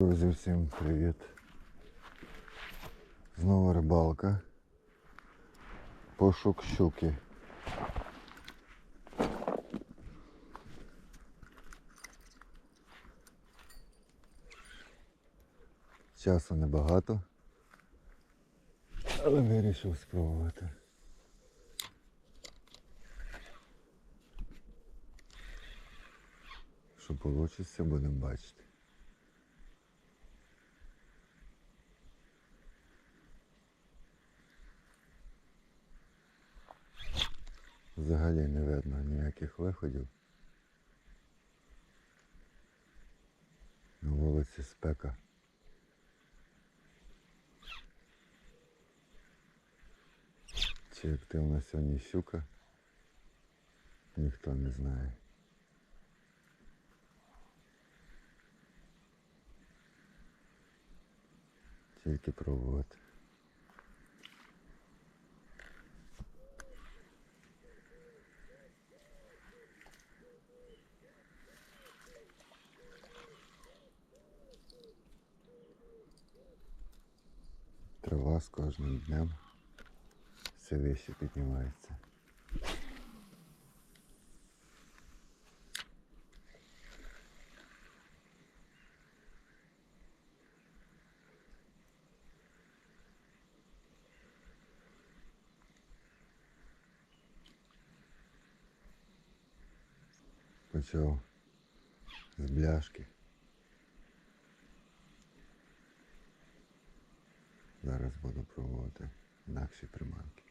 Друзі, всім привіт. Знову рибалка. Пошук щуки. Часу небагато, але вирішив спробувати. Що вийде, будемо бачити. Взагалі не видно ніяких виходів. На вулиці спека. Чи активна сьогодні щука, ніхто не знає. Тільки пробувати. кожним днем все вище піднімається. Почав з бляшки. Зараз буду пробувати інакші приманки.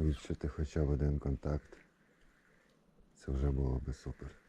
Відчути хоча б один контакт. Це вже було би супер.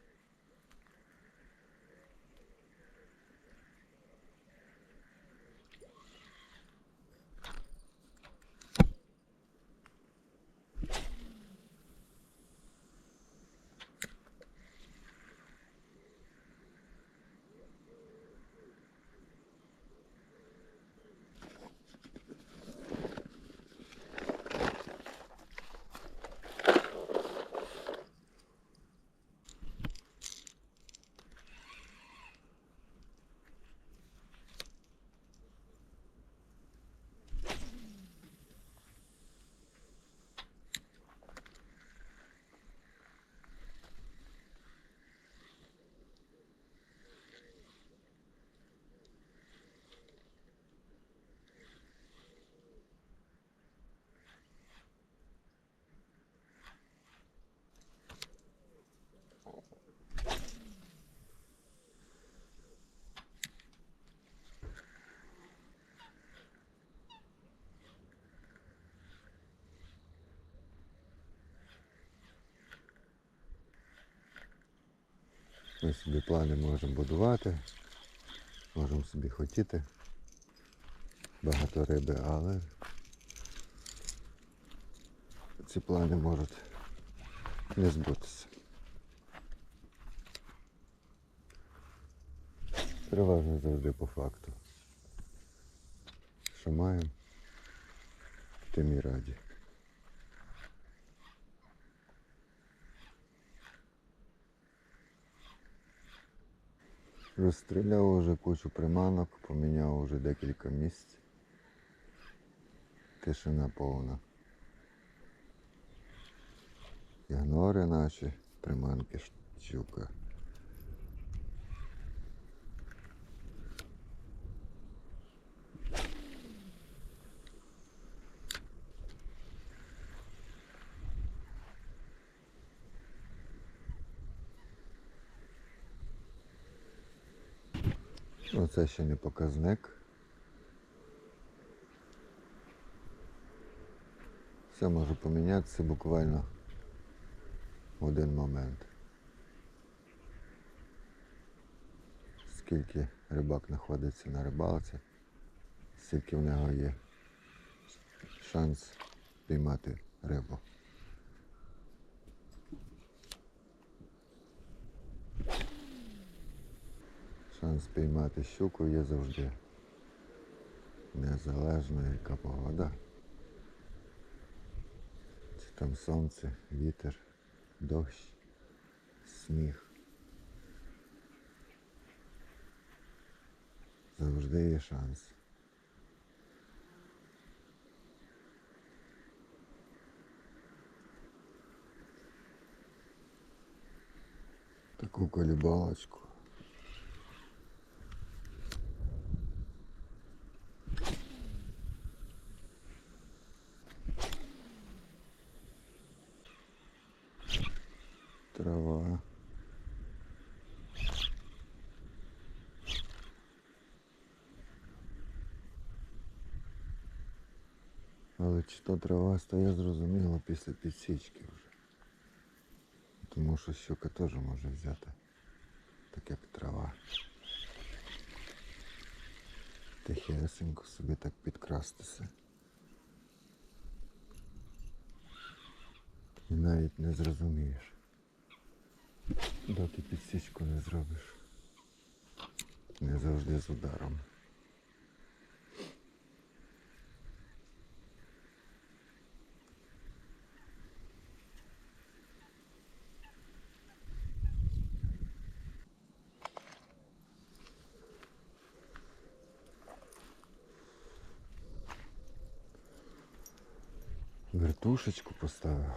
Ми собі плани можемо будувати, можемо собі хотіти багато риби, але ці плани можуть не збутися. Переважно завжди по факту. Що маємо, тим і раді. Розстріляв уже кучу приманок, поміняв уже декілька місць. Тишина повна. Ігнори наші приманки щука. Ну, це ще не показник. Все може помінятися буквально в один момент. Скільки рибак знаходиться на рибалці, скільки в нього є шанс піймати рибу. Шанс піймати щуку є завжди. Незалежно яка погода. Чи там сонце, вітер, дощ, сніг. Завжди є шанс. Таку колібалочку. Але чи то трава стає зрозуміло після підсічки вже. Тому що щука теж може взяти, так як трава. Тихесенько собі так підкрастися. І навіть не зрозумієш, доки підсічку не зробиш. Не завжди з ударом. Вертушечку поставив.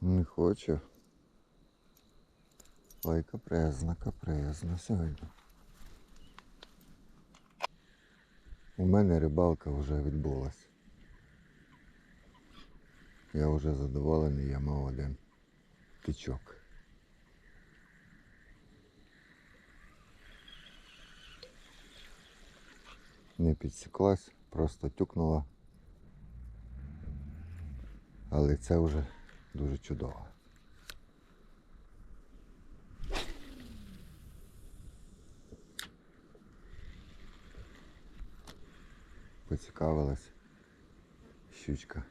Не хочу. Ой, капрезна, капрезна сьогодні. У мене рибалка вже відбулась. Я вже задоволений, я мав один тичок. Не підсіклась, просто тюкнула. Але це вже дуже чудово. Поцікавилась щучка.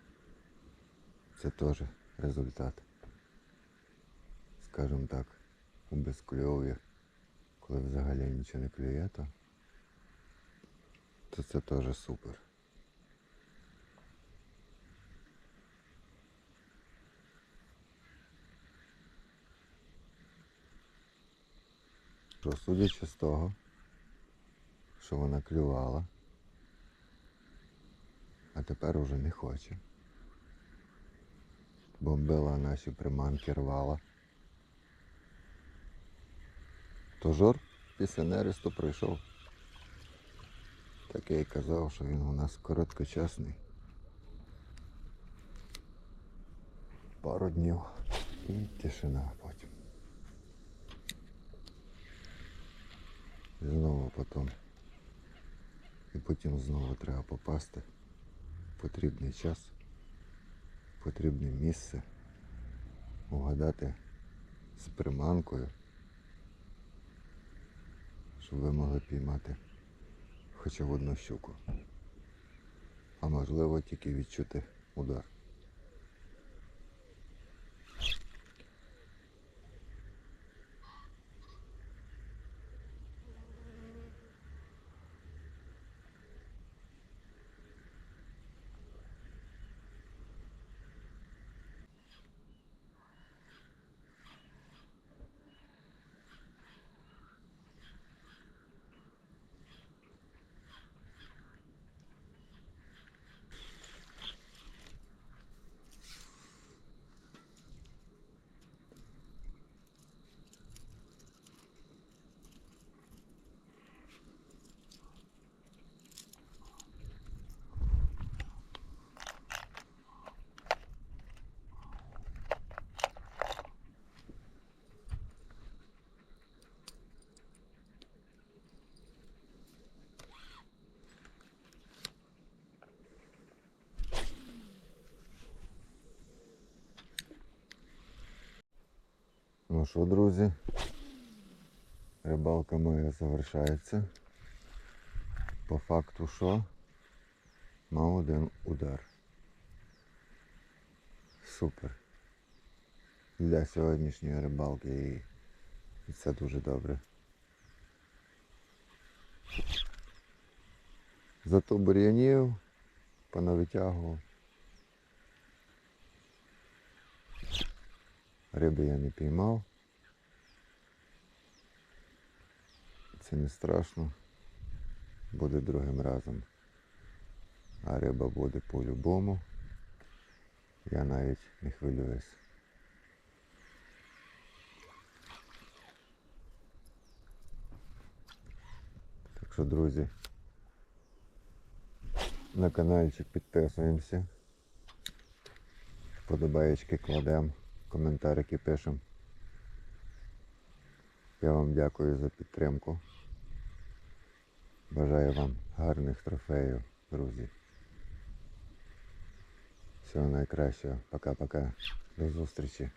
Це теж результат. Скажімо так, у безкльові, коли взагалі нічого не клює, то, то це теж супер. Що, судячи з того, що вона клювала, тепер уже не хоче. Бомбила наші приманки, рвала. То жор після нересту прийшов. Так я й казав, що він у нас короткочасний. Пару днів і тишина потім. І знову потім. І потім знову треба попасти. Потрібний час, потрібне місце, угадати з приманкою, щоб ви могли піймати хоча б одну щуку. А можливо тільки відчути удар. Ну що, друзі, рибалка моя завершається. По факту що? Мав один удар. Супер. для сьогоднішньої рибалки і, це дуже добре. Зато бур'янів понавитягував. Риби я не піймав. Це не страшно. Буде другим разом. А риба буде по-любому. Я навіть не хвилююсь. Так що, друзі, на каналчик підписуємося. Вподобаєчки кладемо, коментарики пишемо. Я вам дякую за підтримку. Бажаю вам гарних трофеїв, друзі. Всього найкращого. Пока-пока. До зустрічі.